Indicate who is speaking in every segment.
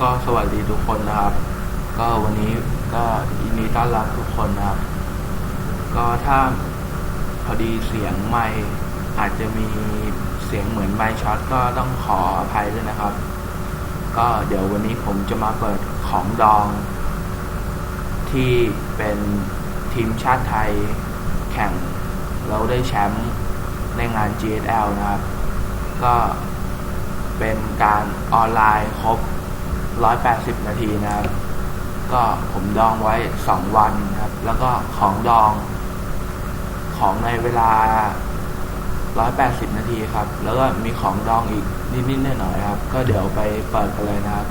Speaker 1: ก็สวัสดีทุกคนนะครับ ก็วันนี้ก็ยินดีต้อนรับทุกคนนะครับ ก็ถ้าพอดีเสียงไม่อาจจะมีเสียงเหมือนไมค์ช็อตก็ต้องขออภัยด้วยนะครับ ก็เดี๋ยววันนี้ผมจะมาเปิดของดอง ที่เป็นทีมชาติไทยแข่งแล้วได้แชมป์ในงาน GSL นะครับ ก็เป็นการออนไลน์ครบ 180 นาทีนะครับ ก็ผมดองไว้ 2 วันครับ แล้วก็ของดอง ของในเวลา 180 นาทีครับ แล้วก็มีของดองอีกนิดๆหน่อยๆครับ ก็เดี๋ยวไปเปิดกันเลยนะครับ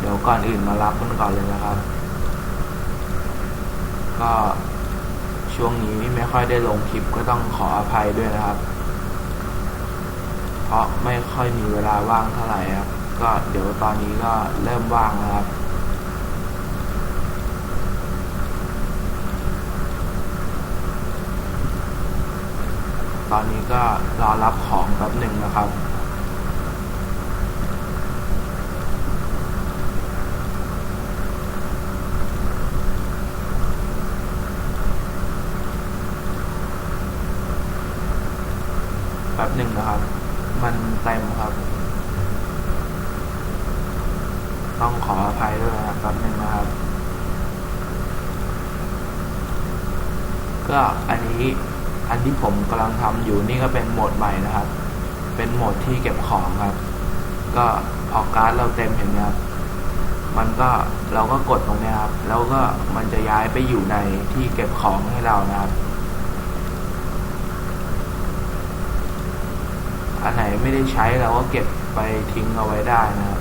Speaker 1: เดี๋ยวก่อนอื่นมารับกันก่อนเลยนะครับ ก็ช่วงนี้ไม่ค่อยได้ลงคลิปก็ต้องขออภัยด้วยนะครับ ราะไม่ค่อยมีเวลาว่างเท่าไหร่ครับ ก็เดี๋ยวตอนนี้ก็เริ่มว่างนะครับตอนนี้ก็รอรับของแป๊บหนึ่งนะครับ แป๊บหนึ่งนะครับ มันเต็มครับ ต้องขออภัยด้วยนะครับแป๊บหนึ่งนะครับ ก็อันนี้อันที่ผมกำลังทำอยู่นี่ก็เป็นโหมดใหม่นะครับ เป็นโหมดที่เก็บของครับ ก็พอการ์ดเราเต็มเห็นไหมครับมันก็เราก็กดตรงนี้ครับ แล้วก็มันจะย้ายไปอยู่ในที่เก็บของให้เรานะครับ อันไหนไม่ได้ใช้เราก็เก็บไปทิ้งเอาไว้ได้นะครับ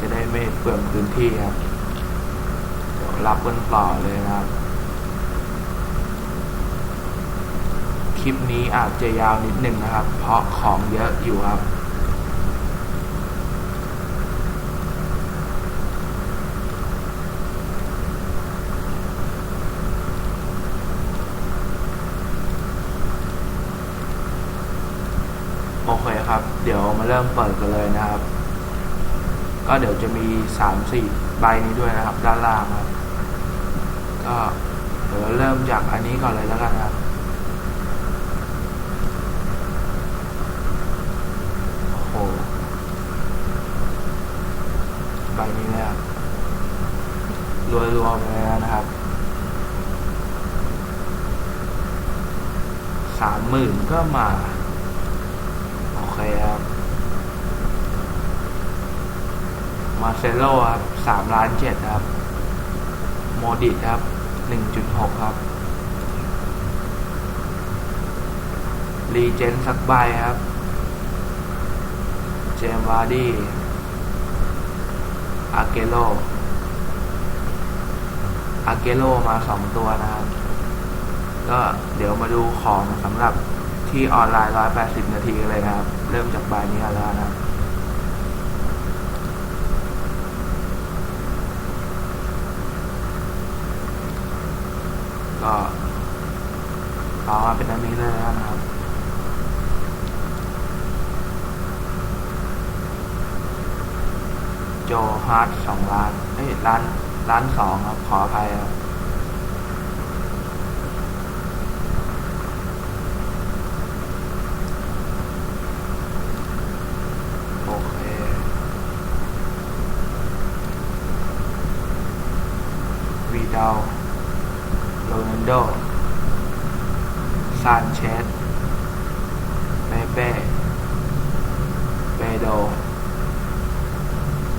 Speaker 1: จะได้ไม่เปลืองพื้นที่ครับ เดี๋ยวรับกันต่อเลยนะครับ คลิปนี้อาจจะยาวนิดนึงนะครับ เพราะของเยอะอยู่ครับ โอเคครับ เดี๋ยวมาเริ่มเปิดกันเลยนะครับ ก็เดี๋ยวจะมีสามสี่ใบนี้ด้วยนะครับ ด้านล่างครับ ก็เดี๋ยวเริ่มจากอันนี้ก่อนเลยแล้วกันครับโอ้โหใบนี้เนี่ยรวมๆเลยนะครับสามหมื่นก็มา คครับ มาเซโลครับสามล้านเจ็ดครับ โมดิครับหนึ่งจุดหกครับ รีเจนสักใบครับ เจมวาร์ดี้อาเกโลอาเกโลมาสองตัวนะครับ ก็เดี๋ยวมาดูของสำหรับ ที่ออนไลน์ 180 นาทีกันเลยนะครับ เริ่มจากใบนี้แล้วนะครับก็เอามาเป็นอันนี้เลยนะครับโจฮาร์ดสองล้านเอ้ยล้านล้านสองครับ ขออภัยครับ โอเค วีดาล โรนัลโด ซานเชสเปเป้เปโด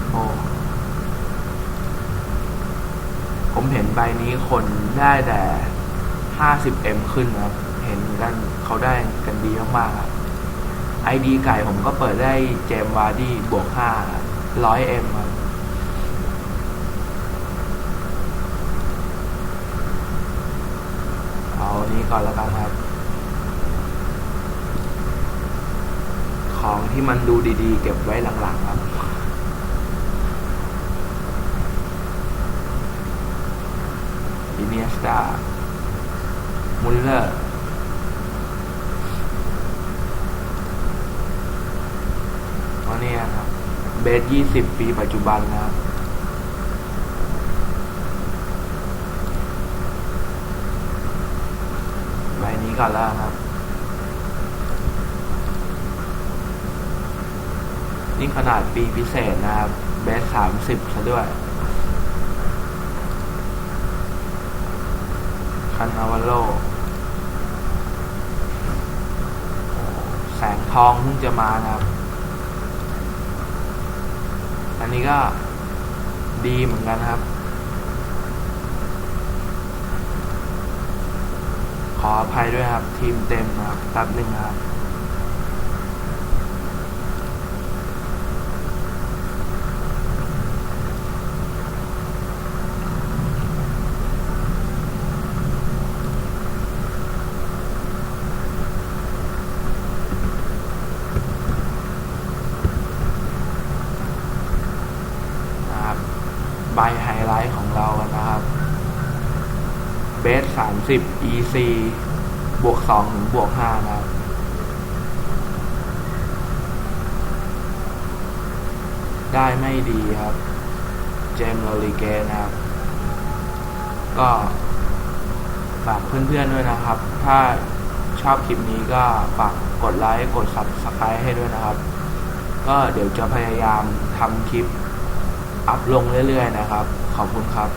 Speaker 1: โอ้ผมเห็นใบนี้คนได้แต่ 50M ขึ้นครับ เห็นกันเขาได้กันดีมากๆครับไอดีไก่ผมก็เปิดได้เจมวาร์ดี้บวกห้าร้อยเอ็มครับ เอานี้ก่อนแล้วกันครับ ของที่มันดูดีๆ เก็บไว้หลังๆครับ อินเนียสตามุลเลอร์วเนี่ยครับ เบสยี่สิบปีปัจจุบันนะครับ ใบนี้ ก่อนแล้วครับนี่ขนาดปีพิเศษนะครับ เบสสามสิบซะด้วย คันนาวาโลแสงทองเพิ่งจะมานะครับ อันนี้ก็ดีเหมือนกันครับ ออภัยด้วยครับ ทีมเต็มครับแป๊บหนึ่งครับ 10 ec บวก2ถึงบวก5นะครับได้ไม่ดีครับ เจมโรลิเกนะครับ ก็ฝากเพื่อนๆด้วยนะครับ ถ้าชอบคลิปนี้ก็ฝากกดไลค์กดซับสไครต์ให้ด้วยนะครับ ก็เดี๋ยวจะพยายามทำคลิปอัพลงเรื่อยๆนะครับ ขอบคุณครับ